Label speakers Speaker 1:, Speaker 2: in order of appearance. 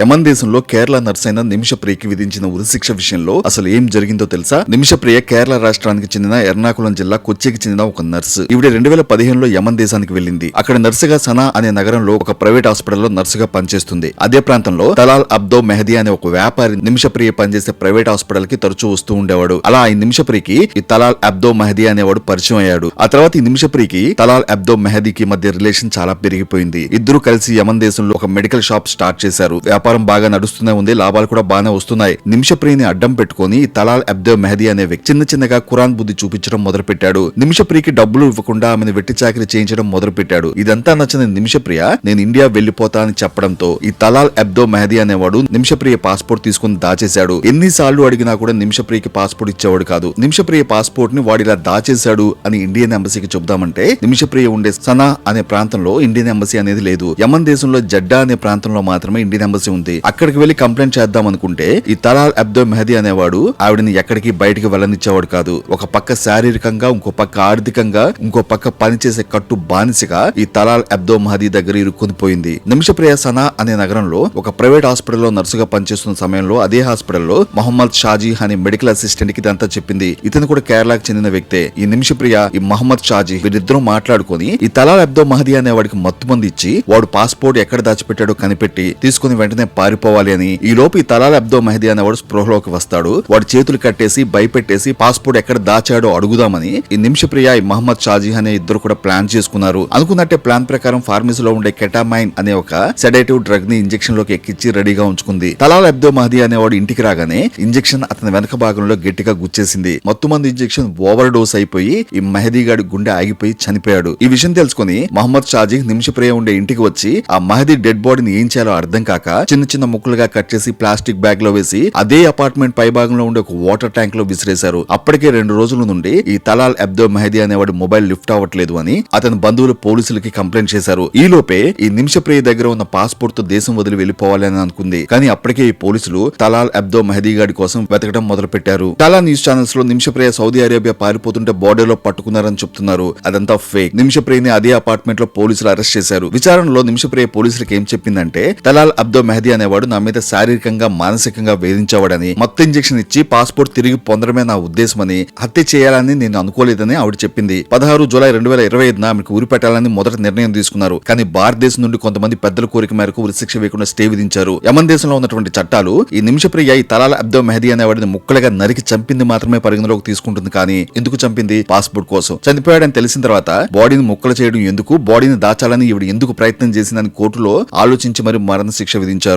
Speaker 1: యమన్ దేశంలో కేరళ నర్సైన నిమిషప్రియకి విధించిన ఉరిశిక్ష విషయంలో అసలు ఏం జరిగిందో తెలుసా? నిమిషప్రియ కేరళ రాష్ట్రానికి చెందిన ఎర్నాకుళం జిల్లా కొచ్చికి చెందిన ఒక నర్సు. ఈవిడ రెండు వేల పదిహేనులో యమన్ దేశానికి వెళ్ళింది. అక్కడ నర్సుగా సనా అనే నగరంలో ఒక ప్రైవేట్ హాస్పిటల్లో నర్సుగా పనిచేస్తుంది. అదే ప్రాంతంలో తలాల్ అబ్దో మెహదీ అనే ఒక వ్యాపారి నిమిషప్రియ పనిచేసే ప్రైవేట్ హాస్పిటల్కి తరచూ వస్తూ ఉండేవాడు. అలా ఈ నిమిషప్రియకి ఈ తలాల్ అబ్దో మెహదీ అనేవాడు పరిచయం అయ్యాడు. ఆ తర్వాత ఈ నిమిషప్రియకి తలాల్ అబ్దో మెహదీకి మధ్య రిలేషన్ చాలా పెరిగిపోయింది. ఇద్దరు కలిసి యమన్ దేశంలో ఒక మెడికల్ షాప్ స్టార్ట్ చేశారు. వ్యాపారం బాగా నడుస్తూనే ఉంది లాభాలు కూడా బాగానే వస్తున్నాయి. నిమిషప్రియని అడ్డం పెట్టుకుని తలాల్ అబ్దో మెహదీ అనే వ్యక్తి చిన్న చిన్నగా ఖురాన్ బుద్ధి చూపించడం మొదలుపెట్టాడు. నిమిషప్రియకి డబ్బులు ఇవ్వకుండా ఆమెను వెట్టి చాకరీ చేయించడం మొదలుపెట్టాడు. ఇదంతా నచ్చిన నిమిషప్రియ నేను ఇండియా వెళ్ళిపోతా అని చెప్పడంతో ఈ తలాల్ అబ్దో మెహదీ అనేవాడు నిమిషప్రియ పాస్పోర్ట్ తీసుకుని దాచేశాడు. ఎన్నిసార్లు అడిగినా కూడా నిమిషప్రియకి పాస్పోర్ట్ ఇచ్చేవాడు కాదు. నిమిషప్రియ పాస్పోర్ట్ని వాడిలా దాచేశాడు అని ఇండియన్ ఎంబసీకి చెబుదామంటే నిమిషప్రియ ఉండే సనా అనే ప్రాంతంలో ఇండియన్ ఎంబసీ అనేది లేదు. యమన్ దేశంలో జడ్డా అనే ప్రాంతంలో మాత్రమే ఇండియన్ ఎంబసీ ఉంది. అక్కడికి వెళ్ళి కంప్లైంట్ చేద్దాం అనుకుంటే ఈ తలాల్ అబ్దో మెహదీ అనేవాడు ఆవిడని ఎక్కడికి బయటికి వెళ్ళనిచ్చేవాడు కాదు. ఒక పక్క శారీరకంగా ఇంకో పక్క ఆర్థికంగా ఇంకో పక్క పనిచేసే కట్టు బానిసగా ఈ తలాల్ అబ్దో మహదీ దగ్గర ఇరుక్కుని పోయింది. నిమిషప్రియ సనా అనే నగరంలో ఒక ప్రైవేట్ హాస్పిటల్లో నర్సుగా పనిచేస్తున్న సమయంలో అదే హాస్పిటల్లో మొహమ్మద్ షాజీ అనే మెడికల్ అసిస్టెంట్కి ఇదంతా చెప్పింది. ఇతను కూడా కేరళకు చెందిన వ్యక్తే. ఈ నిమిషప్రియ ఈ మహమ్మద్ షాజీ వీరిద్దరూ మాట్లాడుకొని ఈ తలాల్ అబ్దో మహదీ అనే వాడికి మత్తు మంది ఇచ్చి వాడు పాస్పోర్ట్ ఎక్కడ దాచిపెట్టాడో కనిపెట్టి తీసుకుని వెంటనే పారిపోవాలి అని. ఈ లోపు ఈ తలాల్ అబ్దో మెహదీ అనేవాడు స్పృహలోకి వస్తాడు. వాడు చేతులు కట్టేసి భయపెట్టేసి పాస్పోర్ట్ ఎక్కడ దాచాడో అడుగుదామని ఈ నిమిషప్రియ ఈ మహమ్మద్ షాజీ అనే ఇద్దరు కూడా ప్లాన్ చేసుకున్నారు. అనుకున్నట్టే ప్లాన్ ప్రకారం ఫార్మసీలో ఉండే కెటామైన్ అనే ఒక సెడేటివ్ డ్రగ్ని ఇంజెక్షన్లోకి ఎక్కించి రెడీగా ఉంచుకుంది. తలాల్ అబ్దో మహదీ అనేవాడు ఇంటికి రాగానే ఇంజెక్షన్ అతని వెనక భాగంలో గట్టిగా గుచ్చేసింది. మొత్తం మంది ఇంజెక్షన్ ఓవర్ డోస్ అయిపోయి ఈ మెహదీ గాడి గుండె ఆగిపోయి చనిపోయాడు. ఈ విషయం తెలుసుకుని మహమ్మద్ షాజీ నిమిషప్రియ ఉండే ఇంటికి వచ్చి ఆ మహదీ డెడ్ బాడీని ఏం చేయాలో అర్థం కాక చిన్న చిన్న ముక్కలుగా కట్ చేసి ప్లాస్టిక్ బ్యాగ్లో వేసి అదే అపార్ట్మెంట్ పై భాగంలో ఉండే ఒక వాటర్ ట్యాంక్లో విసిరేశారు. అప్పటికే రెండు రోజుల నుండి ఈ తలాల్ అబ్దో మెహదీ అనేవాడి మొబైల్ లిఫ్ట్ అవ్వట్లేదు అని అతని బంధువులు పోలీసులకి కంప్లైంట్ చేశారు. ఈ లోపే ఈ నిమిషప్రియ దగ్గర ఉన్న పాస్పోర్ట్తో దేశం వదిలి వెళ్ళిపోవాలి అని అనుకుంది. కానీ అప్పటికే ఈ పోలీసులు తలాల్ అబ్దో మెహదీ గాడి కోసం వెతకడం మొదలు పెట్టారు చాలా న్యూస్ ఛానల్స్లో నిమిషప్రియ సౌదీ అరేబియా పారిపోతుంటే బోర్డర్లో పట్టుకున్నారని చెప్తున్నారు. అదంతా ఫేక్ నిమిషప్రియని అదే అపార్ట్మెంట్లో పోలీసులు అరెస్ట్ చేశారు. విచారణలో నిమిషప్రియ పోలీసులకు ఏం చెప్పిందంటే తలాల్ అబ్దో మెహదీ అనేవాడు నా మీద శారీరకంగా మానసికంగా వేధించేవాడని మొత్తం ఇంజెక్షన్ ఇచ్చి పాస్పోర్ట్ తిరిగి పొందడమే నా ఉద్దేశమని హత్య చేయాలని నేను అనుకోలేదని ఆవిడ చెప్పింది. పదహారు జూలై రెండు వేల ఇరవై ఐదున ఆమెకు ఉరి పెట్టాలని మొదటి నిర్ణయం తీసుకున్నారు. కానీ భారతదేశం నుండి కొంతమంది పెద్దల కోరిక మేరకు ఉరిశిక్ష వేయకుండా స్టే విధించారు. యమన్ దేశంలో ఉన్నటువంటి చట్టాలు ఈ నిమిషప్రియ ఈ తలాల అబ్దో మెహదీ అనేవాడిని ముక్కలుగా నరికి చంపింది మాత్రమే పరిగణలోకి తీసుకుంటుంది కానీ ఎందుకు చంపింది? పాస్పోర్ట్ కోసం. చనిపోయాడని తెలిసిన తర్వాత బాడీని ముక్కలు చేయడం ఎందుకు? బాడీని దాచాలని ఈవిడ ఎందుకు ప్రయత్నం చేసిందని కోర్టులో ఆలోచించి మరి మరణ శిక్ష విధించారు.